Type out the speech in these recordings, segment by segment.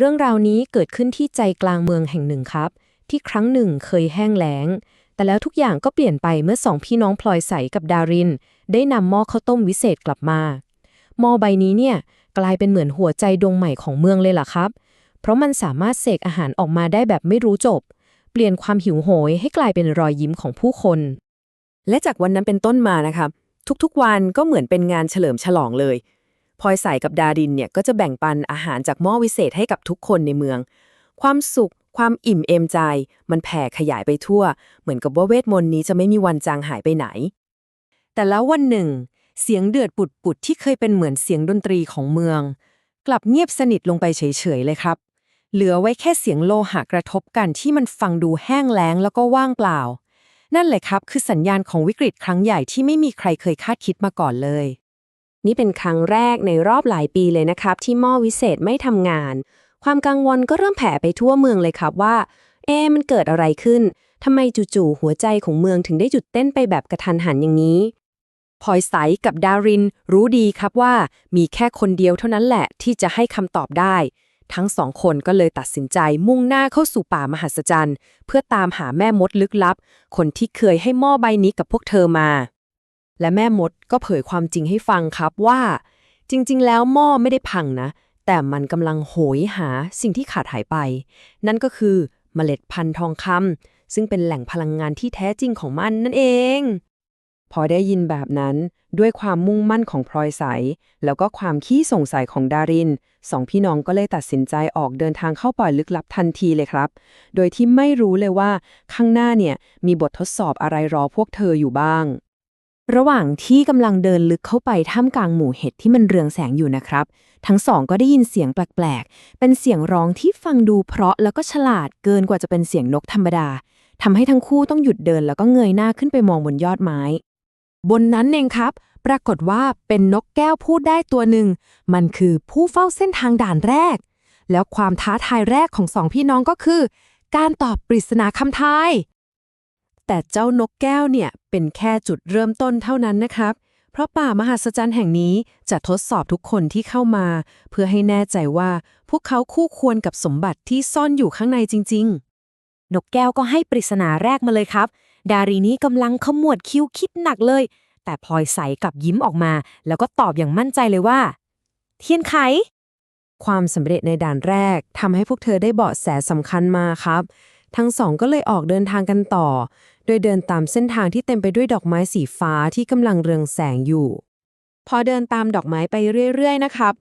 เรื่องราวนี้เกิดขึ้นที่ใจกลางเมืองแห่งหนึ่งครับ ที่ครั้งหนึ่งเคยแห้งแล้ง แต่แล้วทุกอย่างก็เปลี่ยนไปเมื่อสองพี่น้องพลอยใสกับดาริน ได้นำหม้อข้าวต้มวิเศษกลับมาหม้อใบนี้เนี่ยกลายเป็นเหมือนหัวใจดวงใหม่ของเมืองเลยล่ะครับ เพราะมันสามารถเสกอาหารออกมาได้แบบไม่รู้จบ เปลี่ยนความหิวโหยให้กลายเป็นรอยยิ้มของผู้คน และจากวันนั้นเป็นต้นมานะครับ ทุกๆวันก็เหมือนเป็นงานเฉลิมฉลองเลย พลอยใสกับดารินเนี่ยก็จะแบ่งปันอาหารจากหม้อวิเศษให้กับทุกคนในเมือง ความสุข ความอิ่มเอมใจ มันแผ่ขยายไปทั่ว เหมือนกับว่าเวทมนต์นี้จะไม่มีวันจางหายไปไหน แต่แล้ววันหนึ่ง เสียงเดือดปุดๆที่เคยเป็นเหมือนเสียงดนตรีของเมือง กลับเงียบสนิทลงไปเฉยๆเลยครับ เหลือไว้แค่เสียงโลหะกระทบกันที่มันฟังดูแห้งแล้งแล้วก็ว่างเปล่า นั่นแหละครับ คือสัญญาณของวิกฤตครั้งใหญ่ที่ไม่มีใครเคยคาดคิดมาก่อนเลย นี่เป็นครั้งแรกในรอบหลายปีเลยนะครับ ที่หม้อวิเศษไม่ทำงาน ความกังวลก็เริ่มแผ่ไปทั่วเมืองเลยครับว่า เอ๊ะมันเกิดอะไรขึ้นทำไมจู่ๆหัวใจของเมืองถึงได้หยุดเต้นไปแบบกระทันหันอย่างนี้พลอยใสกับดารินรู้ดีครับว่า มีแค่คนเดียวเท่านั้นแหละที่จะให้คำตอบได้ ทั้งสองคนก็เลยตัดสินใจมุ่งหน้าเข้าสู่ป่ามหัศจรรย์ เพื่อตามหาแม่มดลึกลับ คนที่เคยให้หม้อใบนี้กับพวกเธอมา และแม่มดก็เผยความจริงให้ฟังครับว่า จริง ๆ แล้วหม้อไม่ได้พังนะ แต่มันกำลังโหยหาสิ่งที่ขาดหายไป นั่นก็คือเมล็ดพันธุ์ทองคำซึ่งเป็นแหล่งพลังงานที่แท้จริงของมันนั่นเอง พอได้ยินแบบนั้น ด้วยความมุ่งมั่นของพลอยใส แล้วก็ความขี้สงสัยของดาริน สองพี่น้องก็เลยตัดสินใจออกเดินทางเข้าป่อยลึกลับทันทีเลยครับ โดยที่ไม่รู้เลยว่าข้างหน้าเนี่ยมีบททดสอบอะไรรอพวกเธออยู่บ้าง ระหว่างที่กำลังเดินลึกเข้าไปท่ามกลางหมู่เห็ดที่มันเรืองแสงอยู่นะครับ ทั้งสองก็ได้ยินเสียงแปลกๆ เป็นเสียงร้องที่ฟังดูเพราะแล้วก็ฉลาดเกินกว่าจะเป็นเสียงนกธรรมดาทำให้ทั้งคู่ต้องหยุดเดินแล้วก็เงยหน้าขึ้นไปมองบนยอดไม้ บนนั้นเองครับ ปรากฏว่าเป็นนกแก้วพูดได้ตัวหนึ่ง มันคือผู้เฝ้าเส้นทางด่านแรก แล้วความท้าทายแรกของสองพี่น้องก็คือ การตอบปริศนาคำทาย แต่เจ้านกแก้วเนี่ยเป็นแค่จุดเริ่มต้นเท่านั้นนะครับ เพราะป่ามหัศจรรย์แห่งนี้จะทดสอบทุกคนที่เข้ามา เพื่อให้แน่ใจว่าพวกเขาคู่ควรกับสมบัติที่ซ่อนอยู่ข้างในจริง ๆ นกแก้วก็ให้ปริศนาแรกมาเลยครับ ดารีนี้กำลังขมวดคิ้วคิดหนักเลย แต่พลอยใสกับยิ้มออกมา แล้วก็ตอบอย่างมั่นใจเลยว่า เทียนไขความสำเร็จในด่านแรกทำให้พวกเธอได้เบาะแสสำคัญมาครับ ทั้งสองก็เลยออกเดินทางกันต่อ โดยเดินตามเส้นทางที่เต็มไปด้วยดอกไม้สีฟ้าที่กำลังเรืองแสงอยู่ พอเดินตามดอกไม้ไปเรื่อย ๆ นะครับ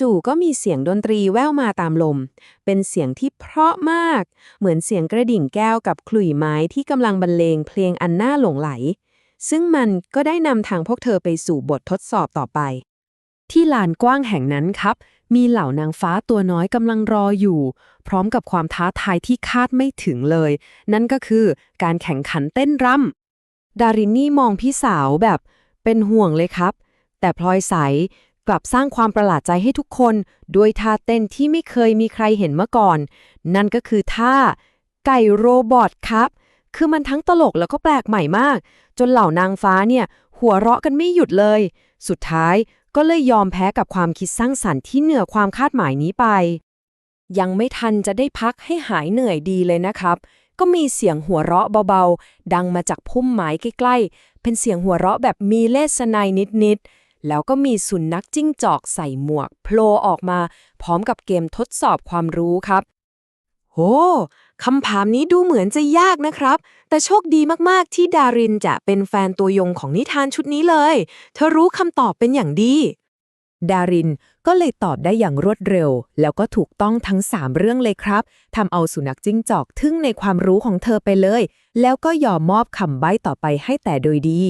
จู่ๆก็มีเสียงดนตรีแว่วมาตามลม เป็นเสียงที่เพราะมาก เหมือนเสียงกระดิ่งแก้วกับขลุ่ยไม้ที่กำลังบรรเลงเพลงอันน่าหลงไหล ซึ่งมันก็ได้นำทางพวกเธอไปสู่บททดสอบต่อไป ที่ลานกว้างแห่งนั้นครับ มีเหล่านางฟ้าตัวน้อยกำลังรออยู่ พร้อมกับความท้าทายที่คาดไม่ถึงเลย นั่นก็คือการแข่งขันเต้นรำดารินนี่มองพี่สาวแบบเป็นห่วงเลยครับ แต่พลอยใสกลับสร้างความประหลาดใจให้ทุกคน ด้วยท่าเต้นที่ไม่เคยมีใครเห็นมาก่อน นั่นก็คือท่าไก่โรบอทครับ คือมันทั้งตลกแล้วก็แปลกใหม่มาก จนเหล่านางฟ้าเนี่ย หัวเราะกันไม่หยุดเลย สุดท้ายก็เลยยอมแพ้กับความคิดสร้างสรรค์ที่เหนือความคาดหมายนี้ไป ยังไม่ทันจะได้พักให้หายเหนื่อยดีเลยนะครับ ก็มีเสียงหัวเราะเบาๆ ดังมาจากพุ่มไม้ใกล้ๆ เป็นเสียงหัวเราะแบบมีเลสไนนิดๆ แล้วก็มีสุนัขจิ้งจอกใส่หมวกโผล่ออกมา พร้อมกับเกมทดสอบความรู้ครับโห คำถามนี้ดูเหมือนจะยากนะครับ แต่โชคดีมากๆ ที่ดารินจะเป็นแฟนตัวยงของนิทานชุดนี้เลย เธอรู้คำตอบเป็นอย่างดี ดารินก็เลยตอบได้อย่างรวดเร็ว แล้วก็ถูกต้องทั้ง 3 เรื่องเลยครับทำเอาสุนัขจิ้งจอกทึ่งในความรู้ของเธอไปเลย แล้วก็ยอมมอบคำใบ้ต่อไปให้แต่โดยดี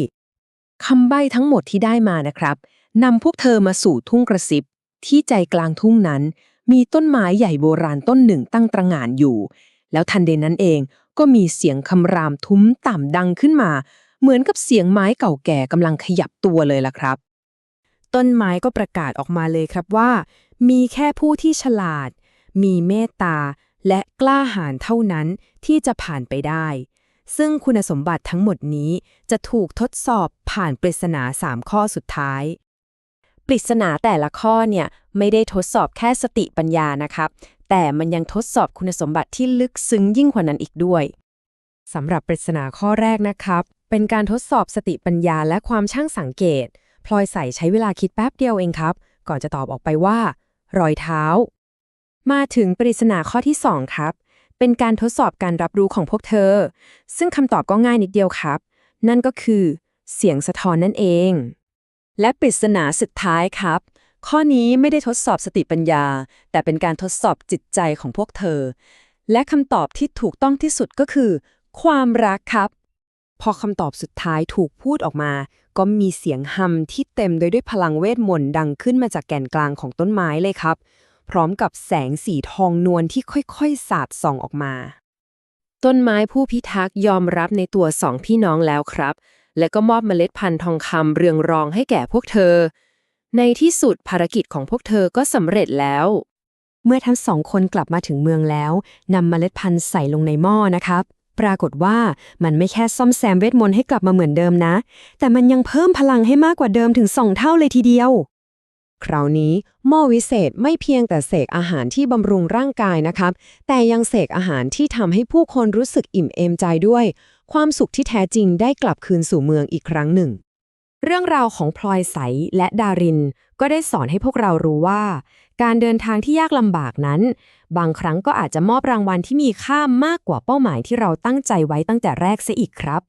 คำใบ้ทั้งหมดที่ได้มานะครับนำพวกเธอมาสู่ทุ่งกระซิบ ที่ใจกลางทุ่งนั้น มีต้นไม้ใหญ่โบราณต้นหนึ่งตั้งตระหง่านอยู่ แล้วทันใดนั้นเองก็มีเสียงคำรามทุ้มต่ำดังขึ้นมา เหมือนกับเสียงไม้เก่าแก่กำลังขยับตัวเลยล่ะครับ ต้นไม้ก็ประกาศออกมาเลยครับว่า มีแค่ผู้ที่ฉลาด มีเมตตา และกล้าหาญเท่านั้นที่จะผ่านไปได้ ซึ่งคุณสมบัติทั้งหมดนี้จะถูกทดสอบผ่านปริศนา3ข้อสุดท้ายปริศนาแต่ละข้อเนี่ยไม่ได้ทดสอบแค่สติปัญญานะครับ แต่มันยังทดสอบคุณสมบัติที่ลึกซึ้งยิ่งกว่านั้นอีกด้วยสำหรับปริศนาข้อแรกนะครับ เป็นการทดสอบสติปัญญาและความช่างสังเกต พลอยใส่ใช้เวลาคิดแป๊บเดียวเองครับ ก่อนจะตอบออกไปว่า รอยเท้า มาถึงปริศนาข้อที่ 2 ครับ เป็นการทดสอบการรับรู้ของพวกเธอ ซึ่งคำตอบก็ง่ายนิดเดียวครับ นั่นก็คือ เสียงสะท้อนนั่นเอง และปริศนาสุดท้ายครับ ข้อนี้ไม่ได้ทดสอบสติปัญญา แต่เป็นการทดสอบจิตใจของพวกเธอ และคำตอบที่ถูกต้องที่สุดก็คือ ความรักครับ พอคำตอบสุดท้ายถูกพูดออกมา ก็มีเสียงฮัมที่เต็มโดยด้วยพลังเวทมนต์ดังขึ้นมาจากแก่นกลางของต้นไม้เลยครับ พร้อมกับแสงสีทองนวลที่ค่อยๆ สาดส่องออกมา ต้นไม้ผู้พิทักษ์ยอมรับในตัวสองพี่น้องแล้วครับ และก็มอบเมล็ดพันธุ์ทองคำเรืองรองให้แก่พวกเธอ ในที่สุดภารกิจของพวกเธอก็สำเร็จแล้ว เมื่อทั้งสองคนกลับมาถึงเมืองแล้วนำเมล็ดพันธุ์ใส่ลงในหม้อนะครับ ปรากฏว่ามันไม่แค่ซ่อมแซมเวทมนต์ให้กลับมาเหมือนเดิมนะ แต่มันยังเพิ่มพลังให้มากกว่าเดิมถึงสองเท่าเลยทีเดียว คราวนี้หม้อวิเศษไม่เพียงแต่เสกอาหารที่บำรุงร่างกายนะครับ แต่ยังเสกอาหารที่ทำให้ผู้คนรู้สึกอิ่มเอมใจด้วย ความสุขที่แท้จริงได้กลับคืนสู่เมืองอีกครั้งหนึ่ง เรื่องราวของพลอยใสและดาริน ก็ได้สอนให้พวกเรารู้ว่า การเดินทางที่ยากลำบากนั้น บางครั้งก็อาจจะมอบรางวัลที่มีค่ามากกว่าเป้าหมายที่เราตั้งใจไว้ตั้งแต่แรกเสียอีกครับ